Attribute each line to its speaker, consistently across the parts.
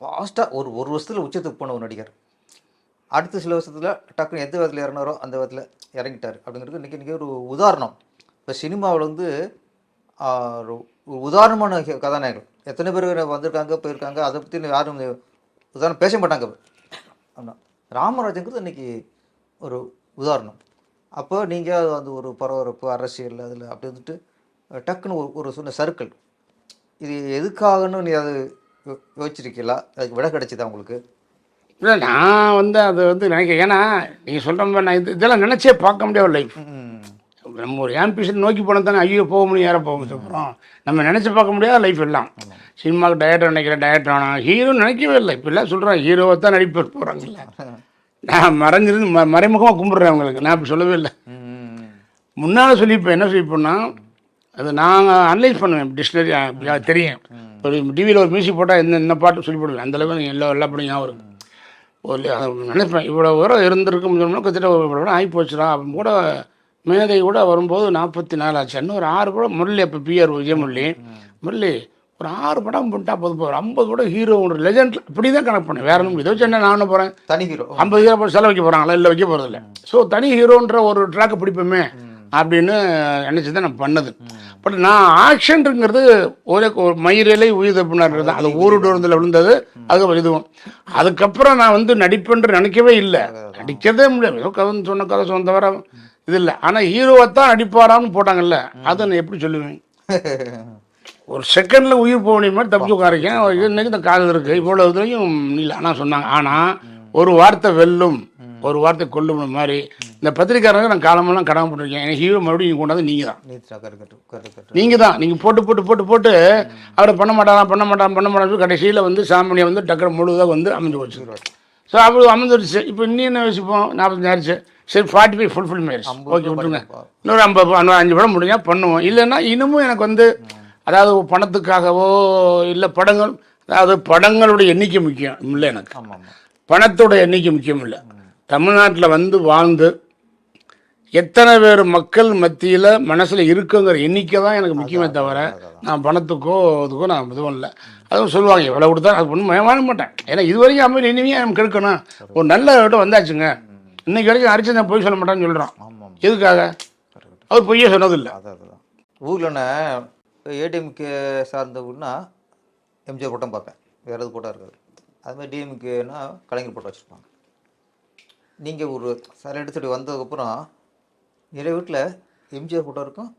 Speaker 1: ஃபாஸ்ட்டாக ஒரு ஒரு வருஷத்தில் உச்சத்துக்கு போன ஒரு நடிகர். அடுத்த சில வருஷத்தில் டக்குன்னு எந்த விதத்தில் இறங்குறோ அந்த விதத்தில் இறங்கிட்டார். அப்படிங்கிறது இன்றைக்கி இன்றைக்கி ஒரு உதாரணம். இப்போ சினிமாவில் வந்து ஒரு உதாரணமான ஹி- கதாநாயகர்கள் எத்தனை பேர் வந்திருக்காங்க போயிருக்காங்க அதை பற்றி யாரும் உதாரணம் பேச மாட்டாங்க ஆனால் ராமராஜங்கிறது இன்றைக்கி ஒரு உதாரணம். அப்போ நீங்கள் அந்த ஒரு பரபரப்பு அரசியல் அதில் அப்படி வந்துட்டு டக்குன்னு ஒரு ஒரு சொன்ன சர்க்கிள். இது எதுக்காகன்னு நீ அது யோசிச்சிருக்கீங்களா? அதுக்கு விட கிடைச்சதா உங்களுக்கு?
Speaker 2: இல்லை நான் வந்து அது வந்து நினைக்க ஏன்னா நீங்கள் சொல்கிற மாதிரி நான் இது இதெல்லாம் நினச்சே பார்க்க முடியாது லைஃப் நம்ம ஒரு ஆம்பிஷன் நோக்கி போனால் தானே ஐயோ போக முடியும் யாரை போக அப்புறம் நம்ம நினச்சி பார்க்க முடியாத லைஃப் எல்லாம். சினிமாவுக்கு டயட் நினைக்கிறேன் டயட் வேணாம் ஹீரோ நினைக்கவே இல்லை. இப்போ எல்லாம் சொல்கிறேன் ஹீரோவை தான் நடிப்பு போகிறாங்கல்ல நான் மறைஞ்சிருந்து ம மறைமுகமாக கும்பிட்றேன் அவங்களுக்கு. நான் அப்படி சொல்லவே இல்லை. முன்னால் சொல்லிப்பேன் என்ன சொல்லிப்போம்னா அது நாங்கள் அனலைஸ் பண்ணுவேன் டிக்ஷனரி தெரியும். ஒரு டிவியில் ஒரு மியூசிக் போட்டால் என்ன என்ன பாட்டு சொல்லி போடுவேன். அந்தளவுக்கு எல்லா எல்லா படம் ஞாபகம் இருக்கும் ஒரு நினைப்பேன். இவ்வளோ வரம் இருந்திருக்கும் சொன்னோம்னா கிட்டத்தட்ட ஒரு வரம் ஆகி போச்சுடா. அவன் கூட மேதை கூட வரும்போது நாற்பத்தி நாலு ஆச்சு. இன்னும் ஒரு ஆறு படம். முரளி அப்போ பிஆர் விஜயமுரளி. முரளி ஒரு ஆறு படம் பண்ணிட்டா போதும் ஒரு ஐம்பது கூட ஹீரோ ஒரு லெஜண்ட் இப்படி தான் கணக்கு பண்ணேன். வேற ஒன்றும் வச்சு என்ன நானும் போகிறேன்
Speaker 1: தனி ஹீரோ
Speaker 2: ஐம்பது ஹீரோ செலவு வைக்க போகிறாங்களா இல்லை வைக்க போகிறதில்ல ஸோ தனி ஹீரோன்ற ஒரு ட்ராக்கை பிடிப்போமே. அப்படின்னு நினச்சி தான் நான் பண்ணது. பட் நான் ஆக்ஷன்ங்கிறது ஒரே ஒரு மயிரிலை உயிர் தப்புனார் தான் அது ஊருடு விழுந்ததில் விழுந்தது. அதுக்கப்புறம் இதுவும். அதுக்கப்புறம் நான் வந்து நடிப்பென்று நினைக்கவே இல்லை. நடிக்கிறதே முடியாது ஏதோ கதை சொன்ன கதை சொன்ன தவிர இது இல்லை. ஆனால் ஹீரோவை தான் நடிப்பாரான்னு போட்டாங்கல்ல. அதை நான் எப்படி சொல்லுவேன்? ஒரு செகண்டில் உயிர் போக முடியுமா தப்பிச்சு உட்காரிக்கேன். இன்னைக்கு இந்த காதல் இருக்குது இவ்வளோ இதுலையும் இல்லை. ஆனால் சொன்னாங்க. ஆனால் ஒரு வார்த்தை வெல்லும். ஒரு வார்த்தை கொல்லும் மாதிரி. இந்த பத்திரிக்காரங்க நான் காலமெல்லாம் கடமை போட்டிருக்கேன். எனக்கு ஹீரோ மறுபடியும் நீங்கள் கொண்டாந்து நீங்கள் தான். நீங்கள் தான். நீங்கள் போட்டு போட்டு போட்டு போட்டு அவரை பண்ண மாட்டாராம் பண்ண மாட்டான் பண்ண மாட்டான்னு கடைசியில் வந்து சாமானியை வந்து டக்கர் முழுதாக வந்து அமைஞ்சு போச்சு. ஸோ அப்படி அமைஞ்சிருச்சு. இப்போ இன்னும் என்ன யோசிப்போம்? நாற்பத்தஞ்சு ஆயிடுச்சு. சரி forty five fulfil marriage okay விட்டுருங்க. இன்னொரு ஐம்பது அஞ்சு படம் முடிஞ்சா பண்ணுவோம். இல்லைன்னா இன்னமும் எனக்கு வந்து அதாவது பணத்துக்காகவோ இல்லை படங்கள் அதாவது படங்களுடைய எண்ணிக்கை முக்கியம். இல்லை எனக்கு. பணத்தோட எண்ணிக்கை முக்கியம் இல்லை. தமிழ்நாட்டில் வந்து வாழ்ந்து எத்தனை பேர் மக்கள் மத்தியில் மனசில் இருக்குங்கிற எண்ணிக்கை தான் எனக்கு முக்கியமே தவிர நான் பணத்துக்கோ இதுக்கோ நான் இதுவும் இல்லை. அதுவும் சொல்லுவாங்க எவ்வளோ கொடுத்தா அது ஒன்றும் வாங்க மாட்டேன். ஏன்னா இது வரைக்கும் அமைதி இனிமையாக நம்ம கெடுக்கணும். ஒரு நல்ல இடம் வந்தாச்சுங்க. இன்னைக்கு வரைக்கும் அரிச்சு நான் பொய் சொல்ல மாட்டேன்னு சொல்கிறான் எதுக்காக? அவர் பொய்யே சொன்னதில்லை.
Speaker 1: ஊரில் நான் ஏடிஎம்கே சார்ந்தவுன்னா எம்ஜிஆர் கூட்டம் பார்ப்பேன். வேறு எது கூட்டம் இருக்காது. அதுமாதிரி டிஎம்கேனா கலைஞர் போட்டோ வச்சுருப்பாங்க. நீங்கள் ஒரு சில எடுத்துட்டு வந்ததுக்கப்புறம் நிறைய வீட்டில் எம்ஜிஆர் ஃபோட்டோ இருக்கும்.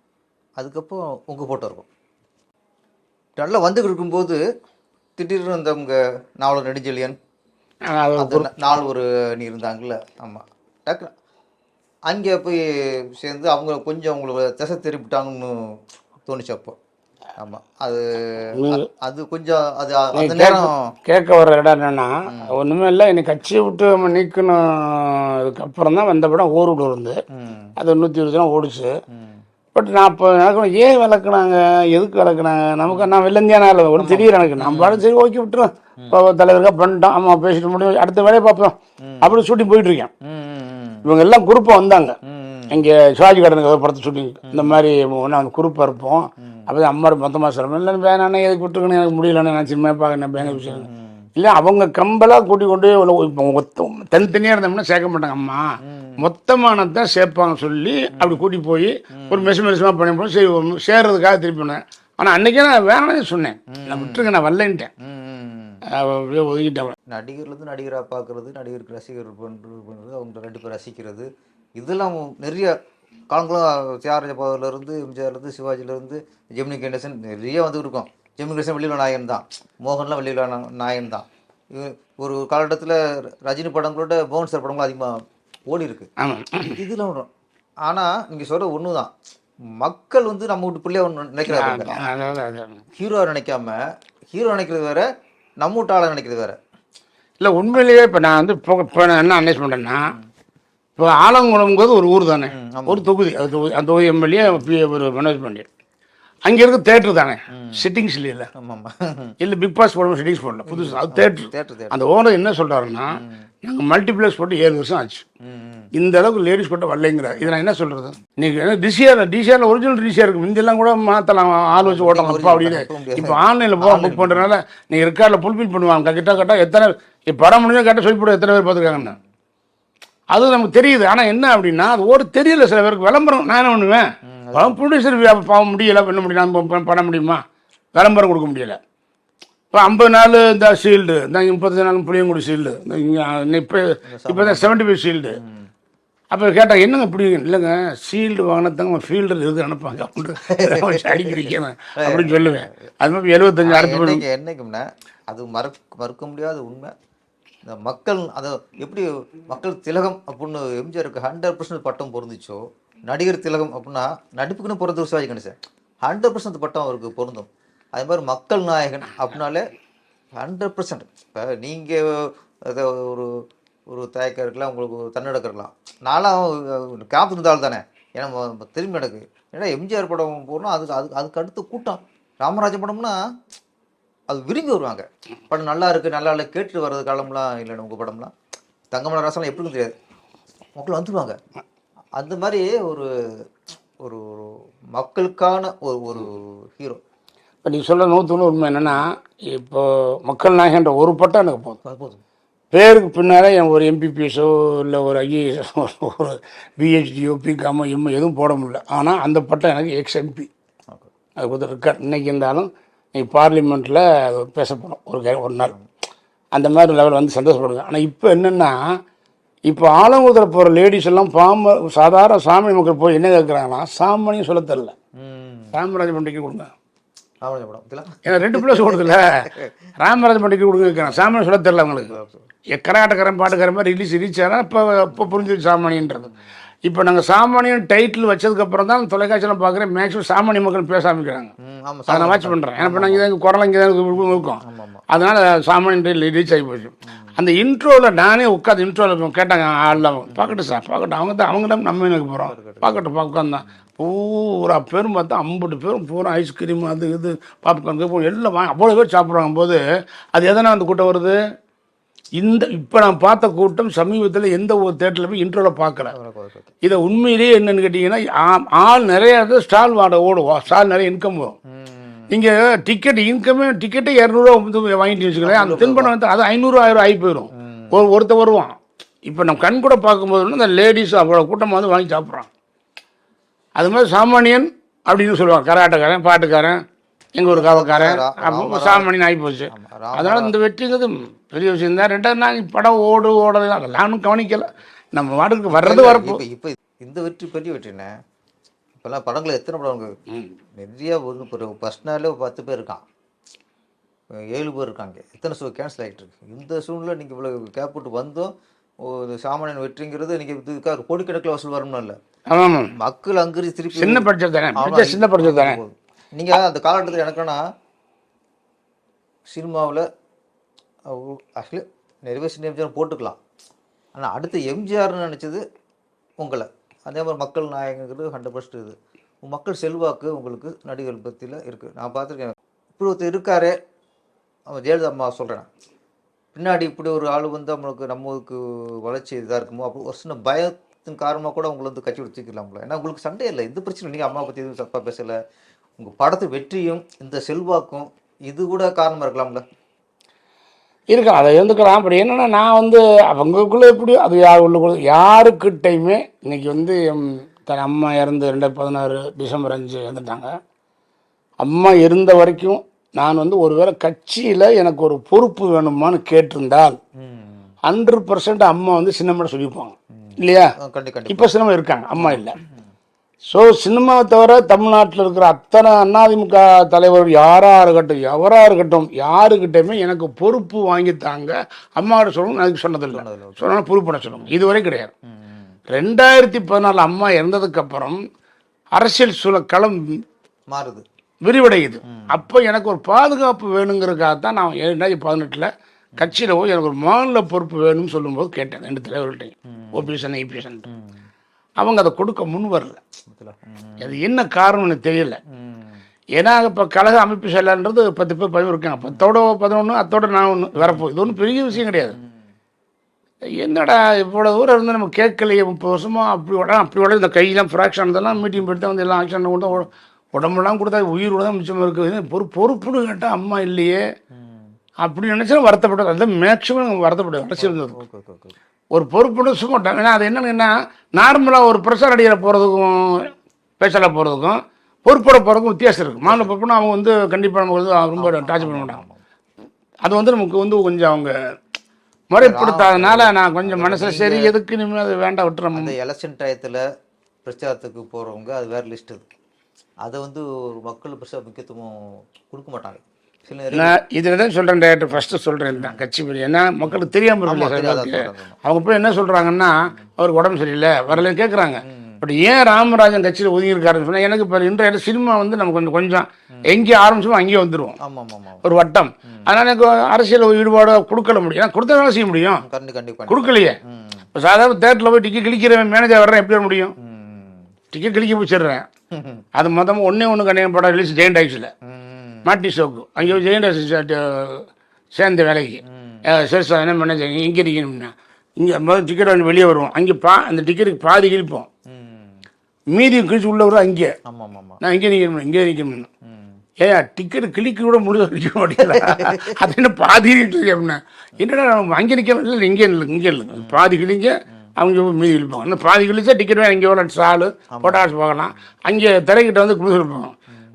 Speaker 1: அதுக்கப்புறம் உங்கள் ஃபோட்டோ இருக்கும். நல்லா வந்துக்கிட்டு இருக்கும்போது திடீர்னு அந்த உங்கள் நாவலர் நெடுஞ்செழியன்
Speaker 2: அது
Speaker 1: நாள் ஒரு நீ இருந்தாங்கல்ல ஆமாம் டக்கு அங்கே போய் சேர்ந்து அவங்க கொஞ்சம் அவங்களுக்கு திசை திருப்பிட்டாங்கன்னு தோணுச்சு அப்போ. ஆமாம் அது கொஞ்சம் அது அ- அந்த நேரம்
Speaker 2: கேட்க வர்ற இடம் என்னன்னா ஒன்றுமே இல்லை என்னை கட்சியை விட்டு நம்ம நீக்கணும் அதுக்கப்புறம் தான் வந்த படம் ஊருடு இருந்து. அது நூற்றி இருபது நாள் ஓடிச்சு. பட் நான் இப்போ எனக்கு ஏன் விளக்குனாங்க? எதுக்கு விளக்குனாங்க? நமக்கு நான் வில்லந்தியான ஆள். ஒன்றும் தெரியல எனக்கு. நம்ம சரி ஓகே விட்டுருவோம் இப்போ தலைவருக்கா பண்ணிட்டோம். ஆமாம் பேசிட்டு முடியும். அடுத்த வேலையை பார்ப்போம். அப்படி ஷூட்டிங் போயிட்டு இருக்கேன். இவங்க எல்லாம் குரூப்பாக வந்தாங்க. இங்கே சிவாஜி கடனுக்கு படத்தை ஷூட்டிங் இந்த மாதிரி அந்த குரூப்பாக இருப்போம். அப்போ அம்மா மொத்தமாக சொல்கிறோம் இல்லை வேணாண்ணே எதுக்கு விட்டுருக்கணும் எனக்கு முடியலன்னு நான் சின்ன பார்க்க பேங்க விஷயம். இல்லை அவங்க கம்பலாக கூட்டி கொண்டு இப்போ மொத்தம் தனித்தனியாக இருந்தோம்னா சேர்க்க மாட்டாங்க அம்மா. மொத்தமானதான் சேர்ப்பாங்க சொல்லி அப்படி கூட்டி போய் ஒரு மெசு மெசுமாக பண்ணி சரி சேர்றதுக்காக திருப்பி பண்ணேன் ஆனால் அன்றைக்கே நான் வேணாம்னு சொன்னேன். நான் விட்டுருங்க நான் வரலன்ட்டேன். அப்படியே ஒதுக்கிட்டேன்.
Speaker 1: நடிகர்லேருந்து நடிகராக பார்க்குறது நடிகருக்கு ரசிகர் பண்ணுறது பண்ணுறது அவங்க ரெண்டு பேர் ரசிக்கிறது. இதெல்லாம் நிறைய காலங்களும் தியாகராஜபாவிலேருந்து எம்ஜிஆர்லேருந்து சிவாஜிலேருந்து ஜெமினி கணேசன் நிறைய வந்து இருக்கும். ஜெமினி கணேசன் வெளியில் நாயகன் தான். மோகன்லாம் வெளியில் நாயகன் தான். ஒரு காலகட்டத்தில் ரஜினி படங்களோட மோகன் சார் படங்களும் அதிகமாக ஓடி இருக்கு
Speaker 2: ஆமாம்
Speaker 1: இதில் வரும். ஆனால் நீங்கள் சொல்கிற ஒன்று தான் மக்கள் வந்து நம்ம வீட்டு பிள்ளைய ஒன்று நினைக்கிறாங்க. ஹீரோ நினைக்காம ஹீரோ நினைக்கிறது வேற நம்ம வீட்டு ஆளை நினைக்கிறது வேற.
Speaker 2: இல்லை உண்மையிலேயே இப்போ நான் வந்து இப்போ நான் என்ன அனலைஸ் பண்ணுறேன்னா இப்போ ஆலங்குளம்ங்கிறது ஒரு ஊர் தானே. ஒரு தொகுதி. அது தொகுதி அந்த தொகுதி எம்எல்ஏ பி ஒரு மனோஜ் பாண்டியன். அங்கே இருக்க தேட்டர் தானே. சிட்டிங்ஸ் இல்லை.
Speaker 1: ஆமாம்
Speaker 2: இல்லை பிக் பாஸ் போடணும் சிட்டிங்ஸ் போடல. புதுசு அது தேட்டர் அந்த ஓனர் என்ன சொல்கிறாருன்னா நாங்கள் மல்டிப்ளெக்ஸ் போட்டு ஏழு வருஷம் ஆச்சு. இந்த அளவுக்கு லேடிஸ் கூட வரலைங்கிற இதை நான் என்ன சொல்றது? நீங்க டிசிஆர் டிசிஆர்ல ஒரிஜினல் டிசிஆர் இருக்கு. முந்தியெல்லாம் கூட மாத்தலாம் ஆள் வச்சு ஓட்டலாம் அப்பா அப்படின்னு
Speaker 1: இப்ப
Speaker 2: ஆன்லைனில் போக புக் பண்ணுறதுனால நீங்கள் ரெக்கார்டில் ஃபுல்ஃபில் பண்ணுவாங்க. கிட்ட கட்டா எத்தனை இப்போ படம் முடிஞ்சா கேட்டால் சொல்லி போட எத்தனை பேர் பார்த்துருக்காங்கன்னு. அது நமக்கு தெரியுது. ஆனால் என்ன அப்படின்னா அது ஒரு தெரியல சில பேருக்கு. விளம்பரம் நான் என்ன பண்ணுவேன்? ப்ரொடியூசர் பாவம் முடியல. பண்ண ப- பண்ண முடியுமா? விளம்பரம் கொடுக்க முடியல. இப்போ ஐம்பது நாள் இந்த ஷீல்டு இந்த முப்பத்தஞ்சு நாள் புளியங்குடி ஷீல்டு இப்போ இப்போ தான் செவன்டி ஃபைவ் ஷீல்டு அப்போ கேட்டால் என்னங்க இப்படி இல்லைங்க ஷீல்டு வாங்கினதாங்க ஃபீல்டில் இருந்து அனுப்பாங்க அப்படின்னு அடிக்கிறீங்க அப்படின்னு சொல்லுவேன். அது மாதிரி எழுபத்தஞ்சு அடுத்த
Speaker 1: என்னைக்கும்னா அது மறக்க மறுக்க முடியாத உண்மை. இந்த மக்கள் அதை எப்படி மக்கள் திலகம் அப்படின்னு எம்ஜிஆருக்கு ஹண்ட்ரட் பர்சன்ட் பட்டம் பொருந்துச்சோ நடிகர் திலகம் அப்படின்னா நடிப்புக்குன்னு பிறந்த சிவாஜி கணேசன். ஹண்ட்ரட் பர்சன்ட் பட்டம் அவருக்கு பொருந்தும். அதே மாதிரி மக்கள் நாயகன் அப்படின்னாலே ஹண்ட்ரட் பர்சன்ட் இப்போ நீங்கள் அதை ஒரு ஒரு தயக்கம் இருக்கலாம் உங்களுக்கு ஒரு தன்னடக்கம் இருக்கலாம் நானும் கேப் இருந்தால் தானே. ஏன்னா திரும்பி எனக்கு ஏன்னா எம்ஜிஆர் படம் போனால் அதுக்கு அதுக்கு அதுக்கு அடுத்த கூட்டம். ராமராஜ படம்னா அது விரும்பி வருவாங்க. படம் நல்லா இருக்கு நல்லா இல்லை கேட்டு வர்றது காலம்லாம் இல்லைன்னு உங்கள் படம்லாம். தங்கமல ராசம்லாம் எப்படின்னு தெரியாது. மக்கள் வந்துடுவாங்க அந்த மாதிரி ஒரு ஒரு மக்களுக்கான ஒரு ஒரு ஹீரோ
Speaker 2: இப்போ நீங்கள் சொல்ல நூற்றுன்னு உண்மை என்னென்னா இப்போ மக்கள் நாயகன்ற ஒரு பட்டம் எனக்கு போதும்.
Speaker 1: போதும்.
Speaker 2: பேருக்கு பின்னாலே என் ஒரு எம்பிபிஎஸோ இல்லை ஒரு ஐஏஎஸ் ஒரு பிஹெச்டியோ பிகாமோ எம்ஓ எதுவும் போட முடியல. ஆனால் அந்த பட்டம் எனக்கு எக்ஸ் எம்பி அது வந்து ரெக்கார்ட். இன்னைக்கு இருந்தாலும் நீ பார்லிமெண்ட்டில் பேசப்படும் ஒரு கே- ஒரு நாள். அந்த மாதிரி லெவல் வந்து சந்தோஷப்படுங்க. ஆனால் இப்போ என்னென்னா இப்போ ஆலங்குதிர போகிற லேடிஸ் எல்லாம் பாம சாதாரண சாமி மக்கள் போய் என்ன கேட்குறாங்கன்னா சாமானியும் சொல்ல தெரில ராமராஜ பண்டிகை கொடுங்க. ஏன்னா ரெண்டு பிளஸ் கொடுத்துல ராமராஜ பண்டிகை கொடுங்க கேட்குறான் சாமானியம் சொல்ல தெரில அவங்களுக்கு. கரகாட்டக்காரன் பாட்டுக்காரன் மாதிரி ரிலீஸ் ரீச் ஆனால் இப்போ இப்போ புரிஞ்சுது சாமானியன்றது இப்போ நாங்கள் சாமானியன் டைட்டில் வச்சதுக்கப்புறம் தான் தொலைக்காட்சியில் பார்க்குறேன் மேக்ஸிமம் சாமானிய மக்கள் பேச ஆரம்பிக்கிறாங்க. அதை நான் வாட்ச் பண்ணுறேன் ஏன்னா இப்போ நாங்கள் இங்கே குரல் இங்கே தான் இருக்கும். அதனால் சாமானியன் டைட்டில் ரீச் ஆகி போச்சு. அந்த இன்ட்ரோவில் நானே உட்காந்து இன்ட்ரோவில் கேட்டாங்க ஆள்லாம் பார்க்கட்டும் சார் பார்க்கட்டும் அவங்க தான் அவங்க தான் நம்ம எனக்கு போகிறோம் பார்க்கட்டும் உட்காந்தான் பூரா பேரும் பார்த்தா ஐம்பது பேரும் பூரா ஐஸ்கிரீம் அது இது பாப்கார்ன் எல்லாம் வாங்கி அவ்வளோ பேர் சாப்பிட்றாங்க போது அது எதனா அந்த கூட்டம் வருது? இந்த இப்போ நான் பார்த்த கூட்டம் சமீபத்தில் எந்த ஒரு தேட்டரில் போய் இன்ட்ரோவில் பார்க்கல. இதை உண்மையிலேயே என்னன்னு கேட்டிங்கன்னா ஆ- ஆள் நிறைய இடத்துல ஸ்டால் வாட ஓடும் ஸ்டால் நிறைய இன்கம் வரும். நீங்கள் டிக்கெட் இன்கமே டிக்கெட்டே இரநூறுவா வந்து வாங்கிட்டு வச்சுக்கலாம் அந்த தின்பண்டம் வந்து அது ஐநூறு ஆயிரம் ஆகி போயிடும் ஒரு ஒருத்தர் வருவான். இப்போ நம்ம கண் கூட பார்க்கும்போது இந்த லேடிஸ் அவ்வளோ கூட்டமாக வந்து வாங்கி சாப்பிட்றான். அது மாதிரி சாமானியன் அப்படின்னு சொல்லுவாங்க கராட்டக்காரன் பாட்டுக்காரன். எங்கள் ஒரு காவக்காரன்
Speaker 1: ரா-
Speaker 2: அப்போ சாமானியன் ஆகி போச்சு. அதனால் இந்த வெற்றிங்கிறது பெரிய விஷயம் தான். ரெண்டாவது நாள் படம் ஓடு ஓடுறது அதெல்லாம் கவனிக்கல. நம்ம வாட்டுக்கு வர்றது வரப்போ.
Speaker 1: இப்போ இந்த வெற்றி பெரிய வெற்றிண்ணே இப்போல்லாம் படங்கள் எத்தனை படம். நிறைய ஒரு ஃபஸ்ட் நாளே பத்து பேர் இருக்கான். ஏழு பேர் இருக்காங்க. எத்தனை ஷோ கேன்சல் ஆகிட்டு இருக்கு இந்த சூழ்நிலை நீங்கள் இவ்வளோ கேப் போட்டு வந்தோம். ஒரு சாமானியன் வெற்றிங்கிறது நீங்கள் இதுக்காக கோடிக்கணக்கில் வசூல் வரணும் இல்லை. மக்கள் அங்கிருந்து திருப்பி
Speaker 2: சின்ன பட்ஜெட் தானே. சின்ன பட்ஜெட் தானே.
Speaker 1: நீங்கள் அந்த காலகட்டத்தில் எனக்குன்னா சினிமாவில் ஆக்சுவலி நிறைய சின்ன எம்ஜிஆர் போட்டுக்கலாம். ஆனால் அடுத்து எம்ஜிஆர்னு நினச்சது உங்களை. அதே மாதிரி மக்கள் நாயகங்கிறது ஹண்ட்ரட் பர்சன்ட் இது. மக்கள் செல்வாக்கு உங்களுக்கு நடிகர்கள் பற்றியில் இருக்குது நான் பார்த்துருக்கேன். இப்படி ஒருத்தர் இருக்காரே அவன் ஜெயலலிதா அம்மா சொல்கிறேன் பின்னாடி இப்படி ஒரு ஆள் வந்து நம்மளுக்கு நம்மளுக்கு வளர்ச்சி இதாக இருக்குமோ அப்போ ஒரு சின்ன பயத்தின் காரணமாக கூட உங்களை வந்து கட்சி தூக்கிடலாம்ல ஏன்னா உங்களுக்கு சண்டே இல்லை. எந்த பிரச்சனை நீங்கள் அம்மா பற்றி எதுவும் தப்பாக பேசலை. உங்கள் படத்து வெற்றியும் இந்த செல்வாக்கும் இது கூட காரணமாக இருக்கலாம்ல?
Speaker 2: இருக்கலாம் அதை இருந்துக்கலாம். அப்படி என்னன்னா நான் வந்து அவங்களுக்குள்ள எப்படி அது யார் உள்ளுக்குள்ள யாருக்கிட்டையுமே இன்னைக்கு வந்து தன் அம்மா இறந்து ரெண்டாயிரத்தி பதினாறு டிசம்பர் அஞ்சு இறந்துட்டாங்க. அம்மா இருந்த வரைக்கும் நான் வந்து ஒருவேளை கட்சியில் எனக்கு ஒரு பொறுப்பு வேணுமான்னு கேட்டிருந்தால் ஹண்ட்ரட் பர்சன்ட் அம்மா வந்து சின்னம்மா சொல்லியிருப்பாங்க இல்லையா? இப்போ சினிமா இருக்காங்க அம்மா இல்லை. ஸோ சினிமாவை தவிர தமிழ்நாட்டில் இருக்கிற அத்தனை அதிமுக தலைவர் யாராக இருக்கட்டும் எவராக இருக்கட்டும் யாருக்கிட்டையுமே எனக்கு பொறுப்பு வாங்கி தாங்க அம்மாவோட சொல்லணும் எனக்கு சொன்னதில்லை. சொன்னால் பொறுப்பட சொல்லணும் இதுவரை கிடையாது. ரெண்டாயிரத்தி பதினாலு அம்மா இறந்ததுக்கப்புறம் அரசியல் சூழ களம்
Speaker 1: மாறுது.
Speaker 2: விரிவடையுது. அப்போ எனக்கு ஒரு பாதுகாப்பு வேணுங்கிறதுக்காக தான் நான் ரெண்டாயிரத்தி பதினெட்டில் கட்சியில் போய் எனக்கு ஒரு மாநில பொறுப்பு வேணும்னு சொல்லும்போது கேட்டேன் ரெண்டு தலைவர்கள்ட்டையும். ஓபிஎஸ்என் ஐபிஎஸ்என்
Speaker 1: ம்.
Speaker 2: அவங்க அதை கொடுக்க முன் வரல. அது என்ன காரணம்னு தெரியல. ஏன்னா இப்போ கழக அமைப்பு செயலாளர்ன்றது பத்து பேர் பதிவு இருக்காங்க. பத்தோட பதினொன்று அத்தோட நான் ஒன்று வரப்போ இது ஒன்றும் பெரிய விஷயம் கிடையாது. என்னடா இவ்வளோ தூரம் இருந்து நம்ம கேட்கலையே முப்பது வருஷமா அப்படி உடனே அப்படி உடனே இந்த கையெல்லாம் ஃப்ராக்ஷன் இதெல்லாம் மீட்டிங் போட்டு வந்து எல்லாம் ஆக்ஷன் கொண்டு உட- உடம்பெல்லாம் கொடுத்தா உயிரோட தான் மிச்சம் இருக்குது பொறு பொறுப்புன்னு கேட்டால் அம்மா இல்லையே. அப்படி நினச்சா வருத்தப்பட்டது அது மேக்ஸிமம் வருத்தப்பட்டது அரசியல் ஒரு பொறுப்புன்னு சும்மா ட- ஏன்னா அது என்னன்னா நார்மலாக ஒரு ப்ரெஷர் அடியில் போகிறதுக்கும் பேசல போகிறதுக்கும் பொறுப்போட போகிறதுக்கும் வித்தியாசம் இருக்குது மாநில பொறுப்புனா அவங்க வந்து கண்டிப்பாக நமக்கு வந்து ரொம்ப டார்ச்சர் பண்ண மாட்டாங்க. அது வந்து நமக்கு வந்து கொஞ்சம் அவங்க முறைப்படுத்தாதனால நான் கொஞ்சம் மனசில் சரி எதுக்கு இனிமேல் அது வேண்டாம் விட்டுறோம்
Speaker 1: அந்த எலெக்ஷன் டயத்தில் பிரச்சாரத்துக்கு போகிறவங்க அது வேறு லிஸ்ட் அது அதை வந்து ஒரு மக்கள் பெருசாக முக்கியத்துவம் கொடுக்க மாட்டாங்க.
Speaker 2: நான் இதில் தான் சொல்கிறேன் டேரக்டர் ஃபஸ்ட்டு சொல்கிறேன் தான் கட்சி படி ஏன்னா மக்களுக்கு தெரியாமல்.
Speaker 1: சொல்றாங்க.
Speaker 2: அவங்க போய் என்ன சொல்கிறாங்கன்னா அவருக்கு உடம்பு சரியில்லை வரலன்னு கேட்குறாங்க பட் ஏன் ராமராஜன் கட்சியில் ஒதுங்கியிருக்காருன்னு சொன்னால் எனக்கு இப்போ இன்றைய சினிமா வந்து நம்ம கொஞ்சம் கொஞ்சம் எங்கே ஆரம்பிச்சோமோ அங்கேயே வந்துடுவோம் ஒரு வட்டம். அதனால் எனக்கு அரசியல் ஈடுபாடு கொடுக்கல முடியும். ஏன்னா கொடுத்தா செய்ய முடியும். கொடுக்கலையே. இப்போ சாதாரண தேட்டரில் போய் டிக்கெட் கிழிக்கிறவன் மேனேஜர் வர்றேன் எப்படி வர முடியும்? டிக்கெட் கிழிக்க வச்சிடுறேன் அது மொத்தமாக ஒன்றே ஒன்று கண்ணியம் படம் ரிலீஸ் ஜெயின் டைக்ஸில்
Speaker 1: ம்.
Speaker 2: மாட்டி ஷோக்கு அங்கே ஜெயின் டைக்ஸ் சேர்ந்த வேலைக்கு. சரி சார் என்ன மேனேஜர் இங்கே இருக்கணும்னா. இங்கே முதல் டிக்கெட் வாங்கி வெளியே வருவோம். அங்கே பா அந்த டிக்கெட்டுக்கு பாதி கிழிப்போம். மீதி கிழிச்சு உள்ள வரும் அங்கே. நான் இங்கே நிற்கணும் இங்கே நிற்கணும் ஏன் டிக்கெட் கிளிக்க கூட முடிஞ்ச நிற்க மாட்டேங்கிறா அது என்ன பாதி அப்படின்னா. என்னடா அங்கே நிற்க இல்லை இங்கே இல்லை இங்கே இல்லை பாதி கிழிங்க அவங்க மீதி இழுப்பாங்க இன்னும் பாதி கிழிச்சா டிக்கெட் வேணும் இங்கே ஒரு சாலு பொட்டாஸ் போகலாம். அங்கே திரைக்கிட்ட வந்து குடிசை இருப்பாங்க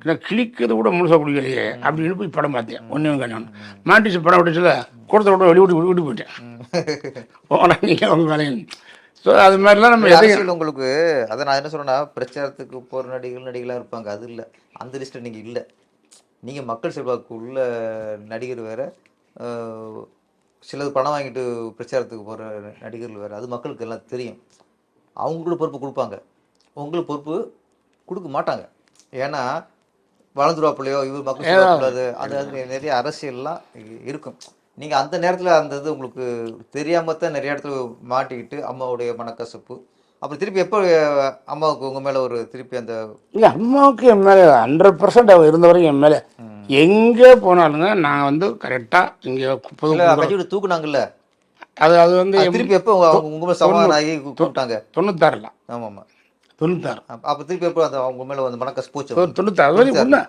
Speaker 2: நான் கிழிக்கிறது கூட முழுசாக குடிக்கலையே அப்படின்னு போய் படம் பார்த்தேன். ஒன்றும் கண்ணு மாட்டிச்சு படம் விட்டுச்சுல கூடத்தை விட்டு வெளியே விட்டு போயிட்டேன். போனா நீங்கள் உங்க வேலையும். ஸோ அது மாதிரிலாம் நம்ம எதையும்
Speaker 1: உங்களுக்கு அதை நான் என்ன சொல்றேன்னா பிரச்சாரத்துக்கு போகிற நடிகர்கள் நடிகளாக இருப்பாங்க அது இல்லை. அந்த லிஸ்ட்டில் நீங்கள் இல்லை. நீங்கள் மக்கள் செல்வாக்கு உள்ள நடிகர் வேற சிலது பணம் வாங்கிட்டு பிரச்சாரத்துக்கு போகிற நடிகர்கள் வேற அது மக்களுக்கு எல்லாம் தெரியும். அவங்களுக்கு பொறுப்பு கொடுப்பாங்க. உங்களுக்கு பொறுப்பு கொடுக்க மாட்டாங்க. ஏன்னா வளர்ந்துருவாப்பிள்ளையோ இவர் மக்கள் செல்வாக்குள்ளாது அது நிறைய அரசியல்லாம் இருக்கும். நீங்கள் அந்த நேரத்தில் அந்த இது உங்களுக்கு தெரியாம தான் நிறைய இடத்துல மாட்டிக்கிட்டு அம்மாவுடைய மனக்கசப்பு. அப்புறம் திருப்பி எப்போ அம்மாவுக்கு உங்கள் மேலே ஒரு திருப்பி அந்த
Speaker 2: இல்லை அம்மாவுக்கு என் மேலே ஹண்ட்ரட் பர்சன்ட் அவள் இருந்த வரைக்கும் என் மேலே. எங்கே போனாலுங்க நான் வந்து கரெக்டாக இங்கே புது
Speaker 1: தூக்குனாங்கல்ல?
Speaker 2: அது அது வந்து
Speaker 1: திருப்பி எப்போ உங்க மேலே சமாதானம் ஆகி கூப்பிட்டாங்க?
Speaker 2: தொண்ணூத்தாறில்.
Speaker 1: ஆமாம் ஆமாம்.
Speaker 2: தொண்ணூத்தாறு.
Speaker 1: அப்போ திருப்பி எப்போ அந்த அவங்க மேலே வந்து மனக்கசப்பு போச்சு?
Speaker 2: தொண்ணூத்தாறு. உண்மை.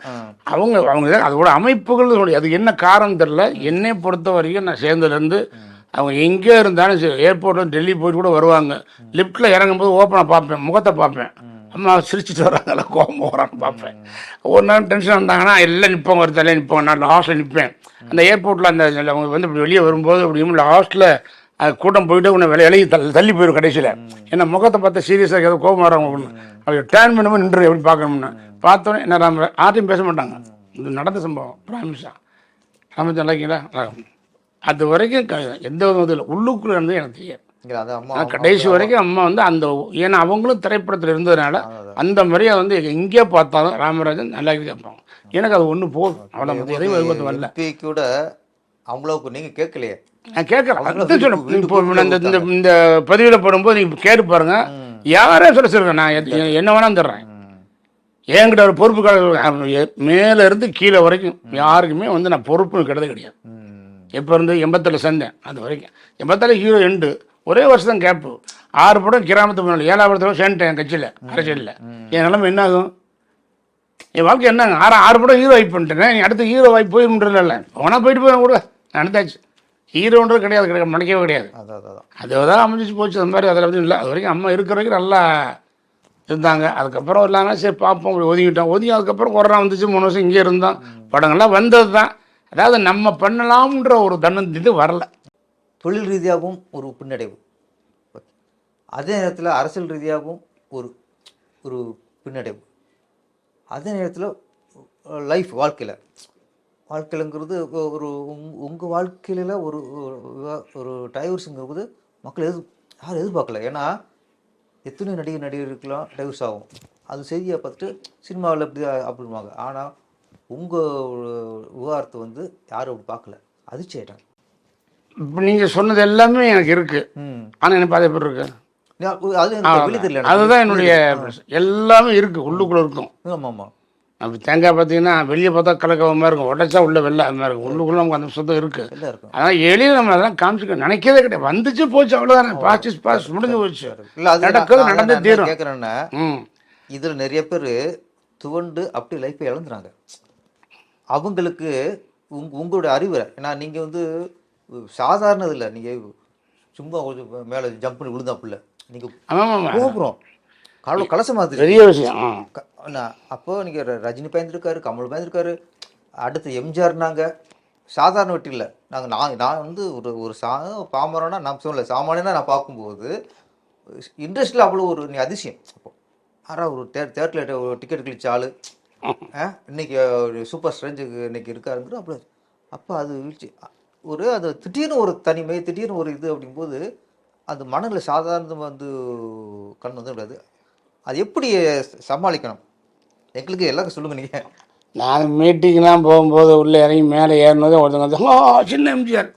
Speaker 2: அவங்க அவங்க அதோட அமைப்புகள் அது என்ன காரணம் தெரில என்னை பொறுத்த வரைக்கும் நான் சேர்ந்ததுலேருந்து அவங்க எங்கே இருந்தாலும் சரி ஏர்போர்ட்டில் டெல்லி போயிட்டு கூட வருவாங்க. லிஃப்ட்டில் இறங்கும்போது ஓப்பனாக பார்ப்பேன். முகத்தை பார்ப்பேன். அம்மா சிரிச்சிட்டு வராங்களா கோபம் வரான்னு பார்ப்பேன். ஒரு நாள் டென்ஷன் வந்தாங்கன்னா எல்லாம் நிற்பவங்க ஒரு தலையை நிற்பவங்க நான் லாஸ்ட்டில் நிற்பேன் அந்த ஏர்போர்ட்டில் அந்த அவங்க வந்து வெளியே வரும்போது அப்படியும் லாஸ்ட்டில் கூட்டம் போயிட்டு உன்னை விலை விலகி தள்ளி தள்ளி போயிடும் கடைசியில். ஏன்னா முகத்தை பார்த்து சீரியஸாக ஏதோ கோபம் வரவங்க ஒன்று அவங்க டேர்ன் பண்ணும்போது நின்று எப்படி பார்க்கணும்னு. பார்த்தோன்னே என்ன ராம யார்ட்டையும் பேச மாட்டாங்க. இது நடந்த சம்பவம் ப்ராமிஸா ராமச்சந்திரன் நல்லா இருக்கீங்களா? நல்லா இருக்கேன். அது வரைக்கும் எந்த இதில் உள்ளுக்குள்ளே இருந்து எனக்கு தெரியாது.
Speaker 1: அது
Speaker 2: கடைசி வரைக்கும் அம்மா வந்து அந்த ஏன்னா அவங்களும் திரைப்படத்தில் இருந்ததுனால அந்த மாதிரியே வந்து எங்கே பார்த்தாலும் ராமராஜன் நல்லா கேட்பாங்க எனக்கு அது ஒன்று போதும். அவ்வளோ எதையும் வரல.
Speaker 1: கூட அவங்களுக்கு நீங்கள் கேட்கலையே.
Speaker 2: நான் கேட்குறேன் இந்த பதிவில் போடும்போது நீங்கள் கேட்டு பாருங்க. யாரே சொல்ல சொல்லுங்க. நான் என்ன வேணாலும் தர்றேன். என்கிட்ட ஒரு பொறுப்பு கிடையாது மேலே இருந்து கீழே வரைக்கும் யாருக்குமே வந்து நான் பொறுப்புன்னு கிடையாது கிடையாது. எப்போ இருந்து எண்பத்தில் சேர்ந்தேன் அது வரைக்கும். எண்பத்தில் ஹீரோ எண்டு ஒரே வருஷம் கேப்பு ஆறு படம் கிராமத்து முன்னாள் ஏழாவது தடவை சேர்ந்துட்டேன் என் கட்சியில். அரசியலில். என் நிலைமை என்ன ஆகும் என் வாழ்க்கை என்னங்க? ஆறு ஆறு படம் ஹீரோ வாய்ப்பு பண்ணிட்டேன் அடுத்து ஹீரோ வாய்ப்பு போயிருன்றதில்ல போனால் போயிட்டு போய் கூட நடந்தாச்சு. ஹீரோன்றது கிடையாது கிடையாது மணிக்கவே கிடையாது.
Speaker 1: அதான் அதான் அதான்.
Speaker 2: அது தான் அமைஞ்சிச்சு போச்சு அந்த மாதிரி அதில் வந்து இல்லை. அது வரைக்கும் அம்மா இருக்கிற வரைக்கும் நல்லா இருந்தாங்க. அதுக்கப்புறம் இல்லாமல் சரி பார்ப்போம் ஒதுங்கிட்டோம். ஒதுங்கி அதுக்கப்புறம் கொரோனா வந்துச்சு மூணு வருஷம் இங்கே இருந்தோம். படங்கள்லாம் வந்தது தான். அதாவது நம்ம பண்ணலாம்ன்ற ஒரு தன்ன இது வரல.
Speaker 1: தொழில் ரீதியாகவும் ஒரு பின்னடைவு. அதே நேரத்தில் அரசியல் ரீதியாகவும் ஒரு ஒரு பின்னடைவு. அதே நேரத்தில் லைஃப் வாழ்க்கையில். வாழ்க்கையிலங்கிறது ஒரு உங் உங்கள் வாழ்க்கையில் ஒரு ஒரு டைவர்ஸுங்கிறது மக்கள் எதிர் யாரும் எதிர்பார்க்கல. ஏன்னா எத்தனை நடிகர் நடிகருக்கெல்லாம் டைவர்ஸ் ஆகும். அது செய்தியாக பார்த்துட்டு சினிமாவில் இப்படி அப்படின்வாங்க ஆனால் உங்கள் விவகாரத்தை வந்து யாரும் அப்படி பார்க்கல. அதிர்ச்சி ஆயிட்டாங்க.
Speaker 2: இப்போ நீங்கள் சொன்னது எல்லாமே எனக்கு இருக்குது ஆனால் எனக்கு பாதை எப்படி இருக்கு?
Speaker 1: அது.
Speaker 2: அதுதான் என்னுடைய எல்லாமே இருக்குது உள்ளுக்குள்ளே இருக்கும்.
Speaker 1: ஆமாம் ஆமாம்
Speaker 2: அப்படி தேங்காய் பார்த்தீங்கன்னா வெளியே பார்த்தா கலக்கவமாக இருக்கும். உடைச்சா உள்ள வெள்ளை அது மாதிரி இருக்கும். உள்ளுக்குள்ள நமக்கு அந்த சுத்தம் இருக்குது அதனால் எளிய நம்ம அதெல்லாம் காமிச்சிக்க நினைக்கிறதே கிடையாது. வந்துச்சு போச்சு அவ்வளோதானே பாஸ் இஸ் பாஸ் முடிஞ்சு போச்சு.
Speaker 1: இல்ல நான்
Speaker 2: நடந்தே தீரும்.
Speaker 1: கேட்குறேன்னா இதுல நிறைய பேர் துவண்டு அப்படி லைஃப்பை இழந்துறாங்க. அவங்களுக்கு உங்க உங்களுடைய அறிவுரை ஏன்னா நீங்க வந்து சாதாரணது இல்லை நீங்க சும்மா கொஞ்சம் மேலே ஜம்ப் பண்ணி விழுந்தாப்புல. நீங்க
Speaker 2: ஆமாம் ஆமாம்
Speaker 1: கோபுரம் கடவுள் கலச மாதிரி
Speaker 2: பெரிய விஷயம்.
Speaker 1: நான் அப்போ நீங்கள் ரஜினி பயந்துருக்காரு கமல் பயந்துருக்காரு அடுத்து எம்ஜிஆர்னாங்க சாதாரண வெட்டி இல்லை. நாங்கள் நான் நான் வந்து ஒரு ஒரு சா பாமரனா நான் சொல்லலை சாமானியனா நான் பார்க்கும்போது இண்டஸ்ட்ரியில் அவ்வளோ ஒரு நீ அதிசயம். அப்போ ஆறா ஒரு தே தேட்டரில் ஒரு டிக்கெட் கிழிச்ச ஆள்? இன்னைக்கு ஒரு சூப்பர் ஸ்ட்ரெஞ்சுக்கு இன்னைக்கு இருக்காருங்கிற அப்போ அப்போ அது வீழ்ச்சி. ஒரு அது திடீர்னு ஒரு தனிமை திடீர்னு ஒரு இது அப்படிங்கும்போது அது மனநிலை சாதாரண வந்து கண் வந்து விடாது. அது எப்படி சமாளிக்கணும்? எங்களுக்கு எல்லாருக்கும் சொல்லுங்க நீங்க.
Speaker 2: நான் மீட்டிங்லாம் போகும்போது உள்ளே இறங்கி மேலே ஏறினதே வந்து, "ஆ சின்ன எம்ஜிஆர்.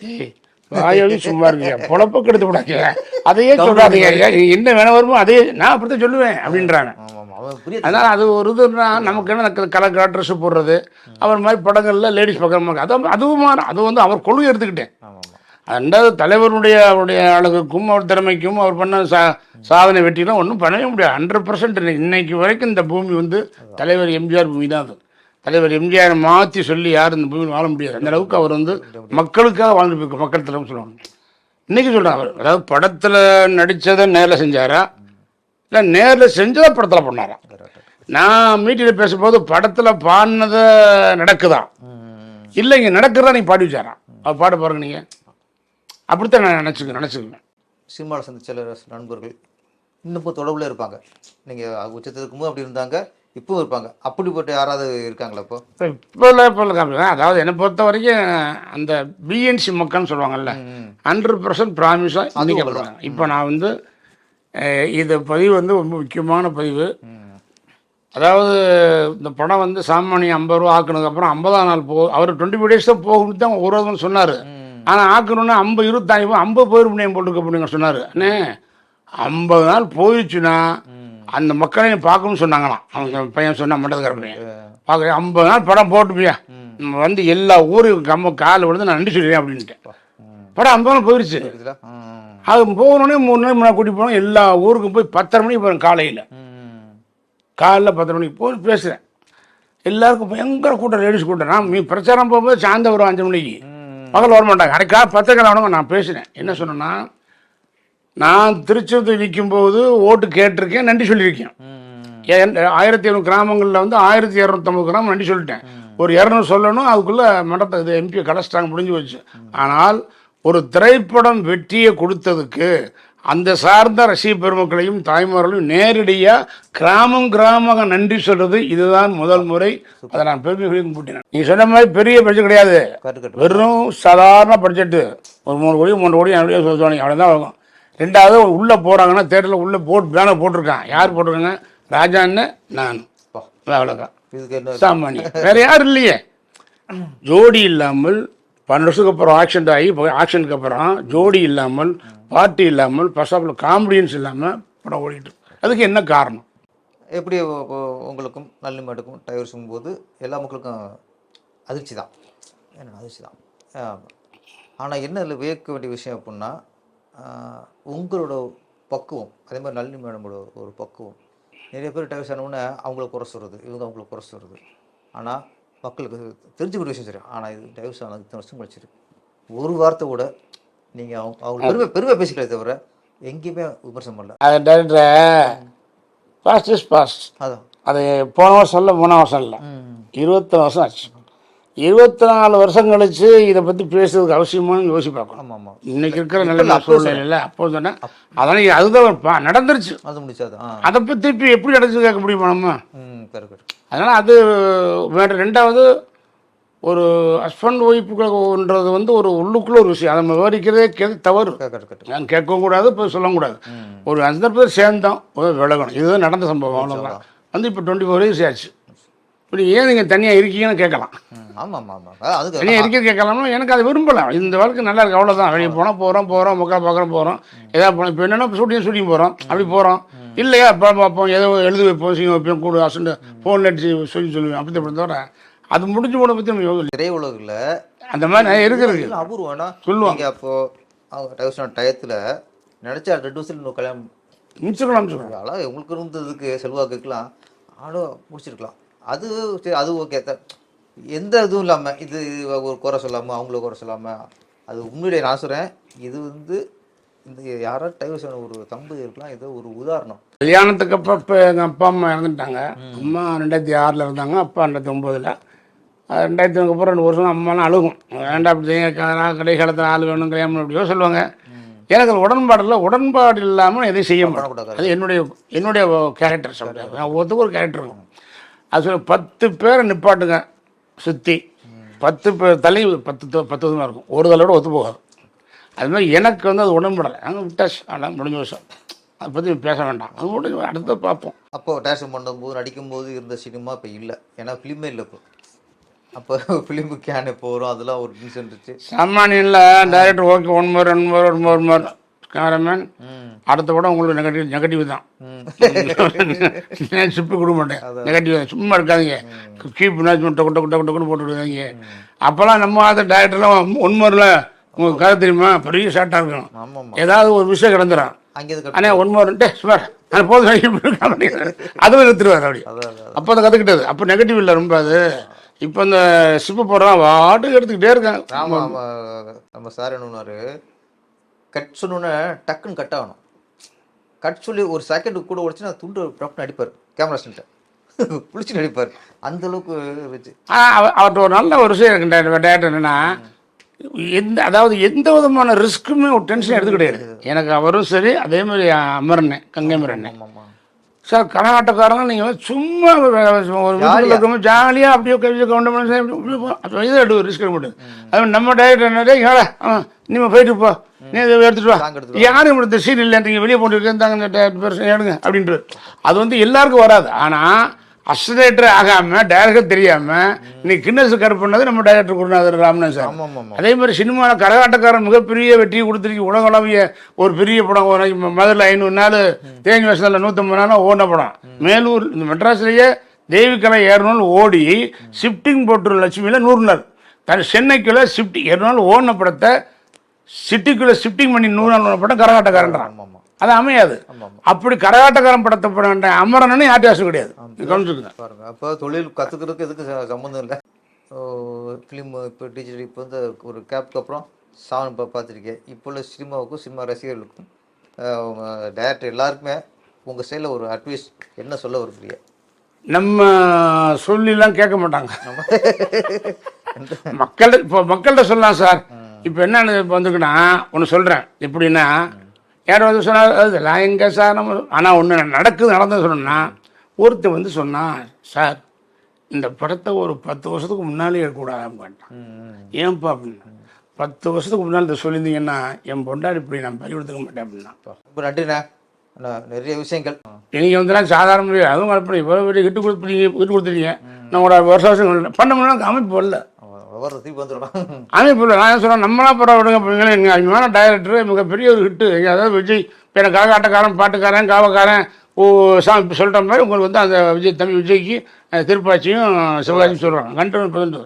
Speaker 2: வாயோடி சும்மா இருக்கீங்க பொழப்ப கெடுத்து விடாதீங்க. அதையே சொல்லாதீங்க. ஏய், என்ன வேணா வருமோ அதே நான் அப்படித்தான் சொல்லுவேன் அப்படின்றாங்க. அதனால் அது ஒரு இதுன்னா நமக்கு என்ன கலர் ட்ரெஸ் போடுறது அவர் மாதிரி படங்களில் லேடிஸ் பக்கம் அது அதுவும். அது வந்து அவர் கொள்கை எடுத்துக்கிட்டேன். ரெண்டாவது தலைவருடைய அவருடைய அழகுக்கும் அவர் திறமைக்கும் அவர் பண்ண சா சாதனை வெற்றிலாம் ஒன்றும் பண்ணவே முடியாது. ஹண்ட்ரட் பர்சன்ட் இன்னைக்கு வரைக்கும் இந்த பூமி வந்து தலைவர் எம்ஜிஆர் பூமி தான் அது. தலைவர் எம்ஜிஆர் மாற்றி சொல்லி யாரும் இந்த பூமியில் வாழ முடியாது. அந்த அளவுக்கு அவர் வந்து மக்களுக்காக வாழ்ந்து போயிருக்க மக்கள் தலைவர் சொல்லுவாங்க. இன்னைக்கு சொல்கிறாங்க அவர். அதாவது படத்தில் நடித்ததை நேரில் செஞ்சாரா? இல்லை நேரில் செஞ்சதை படத்தில் பண்ணாரா? நான் மீட்டிங்கில் பேசும்போது படத்தில் பாடினதை நடக்குதா? இல்லைங்க நடக்கிறதா நீங்கள் பாடி வச்சாராம் அவர் பாட பாருங்க நீங்கள் அப்படித்தான் நான் நினச்சிக்க நினச்சிக்குவேன்.
Speaker 1: சினிமாவில் சந்திச்ச சில நண்பர்கள் இன்னும் இப்போ தொடர்புல இருப்பாங்க. நீங்கள் உச்சத்தில் இருக்கும்போது அப்படி இருந்தாங்க இப்பவும் இருப்பாங்க. அப்படிப்பட்ட யாராவது இருக்காங்களா இப்போ?
Speaker 2: இப்போ இல்லை இப்போ இல்லை அதாவது என்னை பொறுத்த வரைக்கும் அந்த பிஎன்சி மக்கள்னு சொல்லுவாங்கல்ல ஹண்ட்ரட் பர்சன்ட் ப்ராமிஸாக சொல்கிறாங்க இப்போ நான் வந்து இது பதிவு வந்து ரொம்ப முக்கியமான பதிவு. அதாவது இந்த படம் வந்து சாமானியம் ஐம்பது ரூபா ஆக்குனதுக்கப்புறம் ஐம்பதாம் நாள் போ அவர் டுவெண்ட்டி ஃபைவ் டேஸ் தான் போகும்னு தான் ஒரு சொன்னார். ஆனால் ஆக்கணும்னா ஐம்பது இருபத்தாயிரம் ரூபாய் ஐம்பது போயிருப்பேன் போட்டுருக்க அப்படிங்க சொன்னார். அண்ணே ஐம்பது நாள் போயிடுச்சுன்னா அந்த மக்களை நீ பார்க்கணும்னு சொன்னாங்களாம். அவங்க பையன் சொன்னா மண்டதுக்கார பையன். பார்க்குறேன் ஐம்பது நாள் படம் போட்டுப்பியா. நம்ம வந்து எல்லா ஊருக்கும் கம்ம கால் விழுந்து நான் நன்றி சொல்லுவேன் அப்படின்ட்டேன்
Speaker 1: ம்.
Speaker 2: படம் ஐம்பது நாள் போயிடுச்சு அது போகணுன்னே மூணு நாள் முன்னாடி கூட்டி போனோம். எல்லா ஊருக்கும் போய் பத்தரை மணிக்கு போகிறேன் காலையில். காலைல பத்தரை மணிக்கு போய் பேசுகிறேன் எல்லாருக்கும் பயங்கர கூட்டம் லேடிஸ் கூட்டம். நான் மீ பிரச்சாரம் போகும்போது சாயந்தரம் ஒரு அஞ்சு மணிக்கு.
Speaker 1: ம்.
Speaker 2: பகல் வர மாட்டாங்க. அரைக்கா பத்திரிக்கையாளவங்க நான் பேசினேன். என்ன சொன்னேன்னா நான் திருச்செந்தூர் நிற்கும்போது ஓட்டு கேட்டிருக்கேன் நன்றி சொல்லியிருக்கேன். ஆயிரத்தி இரநூறு கிராமங்களில் வந்து ஆயிரத்தி இரநூத்தம்பது கிராமம் நன்றி சொல்லிட்டேன். ஒரு இரநூறு சொல்லணும் அதுக்குள்ளே மண்டபத்தை இது எம்பி கடைச்சிட்டாங்க முடிஞ்சு போச்சு. ஆனால் ஒரு திரைப்படம் வெற்றியை கொடுத்ததுக்கு அந்த சார்ந்த ரசிக பெருமக்களையும் தாய்மார்களையும் நேரடியாக கிராமம் கிராமமாக நன்றி சொல்றது இதுதான் முதல் முறை. அதை நான் பெருமை கூட்டினேன். நீங்கள் சொன்ன மாதிரி பெரிய பட்ஜெட் கிடையாது. வெறும் சாதாரண பட்ஜெட்டு ஒரு மூணு கோடி மூணு கோடி அப்படியே சொல்லுவாங்க. அவ்வளோதான் ஆகும் ரெண்டாவது உள்ளே போகிறாங்கன்னா தேட்டரில் உள்ளே போட் பேனர் போட்டிருக்கான். யார் போட்டிருக்காங்க? ராஜா அண்ணன் நான். அவ்வளோதான் சாமானியம் வேற யாரும் இல்லையே. ஜோடி இல்லாமல் பன்னெண்டு வருஷத்துக்கு அப்புறம் ஆக்சிடென்ட் ஆகி ஆக்ஷனுக்கு அப்புறம் ஜோடி இல்லாமல் பார்ட்டி இல்லாமல் பசாப்பில் காமெடியன்ஸ் இல்லாமல் படம் ஓடிட்டு. அதுக்கு என்ன காரணம்?
Speaker 1: எப்படி உங்களுக்கும் நல்லிமேட்டுக்கும் டைவர்ஸும் போது எல்லா மக்களுக்கும் அதிர்ச்சி தான். என்ன அதிர்ச்சி தான்? ஆனால் என்ன இதில் வியக்க வேண்டிய விஷயம் அப்படின்னா உங்களோட பக்குவம் அதே மாதிரி நளினி மேடமோட ஒரு பக்குவம். நிறைய பேர் டைவர்ஸ் ஆனவுடனே அவங்கள குறை சொல்கிறது இவங்க அவங்கள குறை சொல்கிறது ஆனால் மக்களுக்கு தெரிஞ்சுக்கிற விஷயம் சரி ஆனால் இது டைவர்ஸ் ஆனது இத்தனை வருஷம் கழிச்சிருக்கு ஒரு வார்த்தை கூட நீங்கள் அவங்க அவங்க பெருமை பெருமை பேசிக்கலே தவிர எங்கேயுமே விமர்சனம் பண்ணல.
Speaker 2: அது டேரக்டர் பாஸ்ட் இஸ் பாஸ்ட்
Speaker 1: அதான்.
Speaker 2: அது போன வருஷம் இல்லை மூணாம் வருஷம் இல்லை.
Speaker 1: ம்
Speaker 2: இருபத்தி வருஷம் ஆச்சு. இருபத்தி நாலு வருஷம் கழிச்சு இதை பற்றி பேசுறதுக்கு அவசியமானு யோசி பார்க்கணும்.
Speaker 1: ஆமாம்
Speaker 2: இன்னைக்கு இருக்கிற நிலைமை சூழ்நிலையில் அப்போ சொன்னேன். அதனால் அதுதான் நடந்துருச்சு.
Speaker 1: அது முடிச்சாது ஆ.
Speaker 2: அதை பற்றி திருப்பி எப்படி நடந்துச்சு கேட்க முடியுமா நம்ம? அதனால் அது வேற ரெண்டாவது ஒரு ஹஸ்பண்ட் ஒய்ஃபுன்றது வந்து ஒரு உள்ளுக்குள்ள ஒரு விஷயம். அதை விவரிக்கிறதே கே தவறு. நான் கேட்கவும் கூடாது இப்போ சொல்லவும் கூடாது
Speaker 1: ம்.
Speaker 2: ஒரு அஞ்சு பேர் சேர்ந்தோம் விலகணும். இதுதான் நடந்த சம்பவம் அவ்வளோதான் வந்து இப்போ டுவெண்ட்டி ஃபோர் இயர்ஸ் ஆச்சு. இப்படி ஏன் நீங்கள் தனியாக இருக்கீங்கன்னு கேட்கலாம்.
Speaker 1: ஆமாம் ஆமாம் அதுக்கு
Speaker 2: தனியாக இருக்கிறது கேட்கலாம்னா எனக்கு அது விரும்பலாம் இந்த வாழ்க்கை நல்லா இருக்கு அவ்வளோதான் வெளியே போனால் போகிறோம் போகிறோம் முக்கால் பார்க்குறோம் போகிறோம் ஏதாவது போனோம் இப்போ என்னென்னா ஷூட்டிங் ஷூட்டிங் போகிறோம் அப்படி போகிறோம் இல்லையா? படம் பார்ப்போம் ஏதோ எழுதி வைப்போம் சீங்க வைப்போம் கூட அசண்டு ஃபோன் அடிச்சு சொல்லி சொல்லுவேன். அப்படி அப்படி தவிர அது முடிஞ்சு போன பற்றி நம்ம யோகம் இல்லை.
Speaker 1: திரையுலகில்
Speaker 2: அந்த மாதிரி நிறைய இருக்குது
Speaker 1: இல்ல, அபூர்வம் ஏன்னா
Speaker 2: சொல்லுவாங்க.
Speaker 1: நீங்க அப்போ அவங்க டைவர்ஷன் டயத்துல நினைச்சா ரெண்டு வருஷத்துல இன்னும் கல்யாணம்
Speaker 2: முடிச்சுக்கலாம் முடிச்சுக்கலாம்
Speaker 1: அழகா உங்களுக்கு இருந்ததுக்கு செல்வாக்குக்கெல்லாம் ஆளும் முடிச்சிருக்கலாம். அது சரி அது ஓகே எந்த இதுவும் இல்லாம இது ஒரு குறை சொல்லாம அவங்கள குறை சொல்லாம அது உண்மையிலே நான் சொல்றேன். இது வந்து இந்த யாரோ டைவர்ஷன் ஒரு தம்பதி இருக்கலாம் இது ஒரு உதாரணம்.
Speaker 2: கல்யாணத்துக்கு அப்போ இப்போ எங்கள் அப்பா அம்மா இறந்துட்டாங்க. அம்மா ரெண்டாயிரத்தி ஆறில் இருந்தாங்க அப்பா ரெண்டாயிரத்தி ஒம்போதில் ரெண்டாயிரத்தி அப்புறம் ரெண்டு வருஷம் அம்மாலாம் அழுகும். வேண்டாம் அப்படி செய்யுங்க, கடை காலத்தில் ஆள் வேணும் கல்யாணம் அப்படியோ சொல்லுவாங்க. எனக்கு அது உடன்பாடு இல்லை உடன்பாடு இல்லாமல் எதையும் செய்ய மாட்டேன். அது என்னுடைய என்னுடைய கேரக்டர் சொல்கிறேன் நான் ஒருத்தருக்கு ஒரு கேரக்டர் இருக்கும். அது சொல்ல பத்து பேரை நிப்பாட்டுங்க சுற்றி பத்து பேர் தள்ளி பத்து பத்து விதமாக இருக்கும். ஒரு தலையோட ஒத்து போகாது. அது மாதிரி எனக்கு வந்து அது உடன்படலை. அங்கே விட்டாச்சு. அதான் முடிஞ்ச வருஷம் அதை பற்றி பேச வேண்டாம். அது முடிஞ்சு அடுத்து பார்ப்போம்.
Speaker 1: அப்போ டேரக்ஷன் பண்ணும்போது நடிக்கும்போது இருந்த சினிமா இப்போ இல்லை. ஏன்னா ஃபிலிமே இல்லை இப்போ. அப்போ ஃபிலிமு கேன் இப்போ வரும்? அதெல்லாம் ஒரு நிமிஷம் இருந்துச்சு.
Speaker 2: சாமானியில் director okay one more one more one more more cameraman அடுத்த படம் உங்களுக்கு நெகட்டிவ் நெகட்டிவ் தான். நான் சிப்பு கொடுக்க மாட்டேன். நெகட்டிவ் தான் சும்மா இருக்காதீங்க. கீப் மேனேஜ்மெண்ட் டொக்கு டொக்கு டொக்கு டொக்குன்னு போட்டு விடுவாங்க அப்போல்லாம் நம்ம அதை டேரக்டர்லாம் ஒன் மோரில் உங்களுக்கு கதை தெரியுமா? பெரிய ஷார்ட்டாக இருக்கும்.
Speaker 1: ஆமாம்
Speaker 2: ஏதாவது ஒரு விஷயம் கிடந்துடும் அண்ணே ஒன் மோர்ன்ட்டு சுமார். நான் போதும் அதுவும் எடுத்துருவார் அப்படி. அப்போ அதை கற்றுக்கிட்டது. அப்போ நெகட்டிவ் இல்லை ரொம்ப அது. இப்போ இந்த சிப்பு போடுறான் வாட்டுக்கு எடுத்துக்கிட்டே இருக்காங்க
Speaker 1: ஆமா ஆமா. நம்ம சார் என்னன்னாரு கட் சொன்னோன்னே டக்குன்னு கட் ஆகணும். கட் சொல்லி ஒரு செகண்ட் கூட உடச்சு நான் துண்டு டப்புன்னு அடிப்பார். கேமரா ஸ்டண்ட்டை புளிச்சு நடிப்பார் அந்த அளவுக்கு இருந்துச்சு
Speaker 2: ஆனால் அவ அவர்கிட்ட ஒரு நல்ல ஒரு விஷயம் இருக்கு டேரக்டர் என்னன்னா எந்த அதாவது எந்த விதமான ரிஸ்க்குமே ஒரு டென்ஷன் எடுத்து கிடையாது. எனக்கு அவரும் சரி அதே மாதிரி அமரண்ணே கங்கைமரண்ணே
Speaker 1: ஆமா ஆமா
Speaker 2: சார் கரகாட்டக்காரங்க நீங்கள் சும்மா ஒரு இருக்கும்போது ஜாலியாக அப்படியே கவிதை கவுண்டமன் இது எடு ரிஸ்க் எடுக்க மாட்டேன் அது நம்ம டைரக்டர் என்ன ஏடா நீ போயிட்டு போ. நீ இதை எடுத்துட்டு வா. யாரும் இந்த சீன் இல்லை நீங்கள் வெளியே போட்டு எடுங்க அப்படின்ட்டு அது வந்து எல்லாருக்கும் வராது. ஆனால் அசிலேட்டர் ஆகாமல் டைரக்டர் தெரியாமல் இன்னைக்கு கின்னஸ் பண்ணது நம்ம டைரக்டர் குருநாதர் ராமநாத் சார். அதே மாதிரி சினிமாவில் கரகாட்டக்காரன் மிகப்பெரிய வெற்றியை கொடுத்துருக்கு. உலகளவிய ஒரு பெரிய படம் ஒரு மதுரில் ஐநூறு நாள் தேனி வருஷத்தில் நூற்றம்பது நாள் ஓடின படம். மேலூர் இந்த மெட்ராஸ்லேயே தேவிக்கலை ஏறணும்னு ஓடி ஷிஃப்டிங் போட்டு லட்சுமியில் நூறு நாள் தன் சென்னைக்குள்ளே ஷிஃப்டிங் நாள் ஓடின படத்தை சிட்டிக்குள்ளே ஷிஃப்டிங் பண்ணி நூறு நாள் படம் கரகாட்டக்காரன்றான். அது அமையாது. அப்படி கரகாட்டக்காரன் படத்தை படம் அமரன்னு யார்ட்டும் கிடையாது. கவனிச்சுக்கோங்க.
Speaker 1: பாருங்க அப்போ தொழில் கற்றுக்கிறதுக்கு எதுக்கு சம்மந்தம் இல்லை? ஃபிலிம் இப்போ டிஜிட்டல் இப்போ வந்து ஒரு கேப்க்கு அப்புறம் சாங் இப்போ பார்த்துருக்கேன். இப்போ உள்ள சினிமாவுக்கும் சினிமா ரசிகர்களுக்கும் டேரக்டர் எல்லாருக்குமே உங்கள் சைடில் ஒரு அட்வைஸ் என்ன சொல்ல விரும்புறீங்க?
Speaker 2: நம்ம சொல்லிலாம் கேட்க மாட்டாங்க. மக்கள் இப்போ மக்கள்கிட்ட சொல்லலாம் சார். இப்போ என்ன வந்துக்குன்னா ஒன்று சொல்கிறேன் எப்படின்னா யாரோ வந்து சொன்னால் அதெல்லாம் எங்கே சார் நம்ம ஆனால் ஒன்று நடக்குது நடந்தது சொன்னோன்னா ஒருத்தர் வந்து சொன்னான் சார் இந்த படத்தை ஒரு பத்து வருஷத்துக்கு முன்னாலே எடுக்கக்கூடாது கேட்டான். ஏன்பா அப்படின்னா பத்து வருஷத்துக்கு முன்னால் இதை சொல்லியிருந்தீங்கன்னா என் பொண்டாடி இப்படி நான் பறி கொடுத்துக்க மாட்டேன் அப்படின்னா.
Speaker 1: நன்றிண்ணே. நிறைய விஷயங்கள்.
Speaker 2: நீங்கள் வந்துலாம் சாதாரண அதுவும் அப்படி இவ்வளோ பெரிய கிட்டு கொடுத்து கிட்டு கொடுத்துருக்கீங்க ஒரு வருஷம் வருஷம் பண்ண முடியல அமைப்பு வரல.
Speaker 1: வர திருப்பி
Speaker 2: நான் சொல்கிறேன் நம்மளா பரவ விடுங்க பிள்ளைங்களே எங்கள் அபிமான டைரக்டர் மிகப்பெரிய ஒரு ஹிட்டு அதாவது விஜய் இப்போ எனக்கு காக்காட்டக்காரன் பாட்டுக்காரன் காவக்காரன் ஓ இப்போ சொல்கிற மாதிரி உங்களுக்கு வந்து அந்த விஜய் தம்பி விஜய்க்கு திருப்பாச்சியும் சிவகாசியும் சொல்கிறாங்க கண்டு பதினெட்டு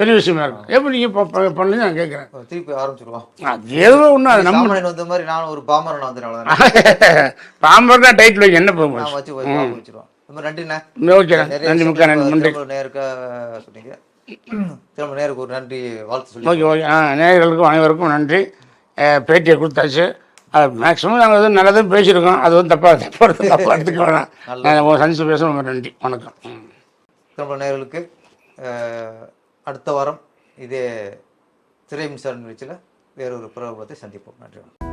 Speaker 2: பெரிய விஷயமா இருக்கும். எப்படி நீங்கள் பண்ணி நான் கேட்குறேன்
Speaker 1: திருப்பி ஆரம்பிச்சிருவோம்
Speaker 2: அது ஏதோ ஒன்று அது நம்ம
Speaker 1: வந்த மாதிரி நான் ஒரு பாமரன் வந்தனால
Speaker 2: பாம்பர் தான் டைட்டில் வைக்க என்ன போகும்
Speaker 1: வச்சு வச்சு ஆரம்பிச்சிருவோம் ரொம்ப நன்றிண்ணே
Speaker 2: ஓகே நன்றி முக்கா நன்றி
Speaker 1: நேருக்கா சொன்னீங்க. திரும்ப நேருக்கு ஒரு நன்றி வாழ்த்து சொல்லி
Speaker 2: ஓகே ஓகே. ஆ நேயர்களுக்கும் அனைவருக்கும் நன்றி. பேட்டியை கொடுத்தாச்சு. அது மேக்ஸிமம் நாங்கள் வந்து நல்லதும் பேசியிருக்கோம். அது வந்து தப்பாக தப்பாக தப்பாக எடுத்துக்க வேணாம். சந்திச்சு பேச ரொம்ப நன்றி. வணக்கம்.
Speaker 1: திரும்ப நேயர்களுக்கு அஹ், அடுத்த வாரம் இதே திரை மின்சார நிகழ்ச்சியில் வேறொரு பிரபலத்தை சந்திப்போம். நன்றி வணக்கம்.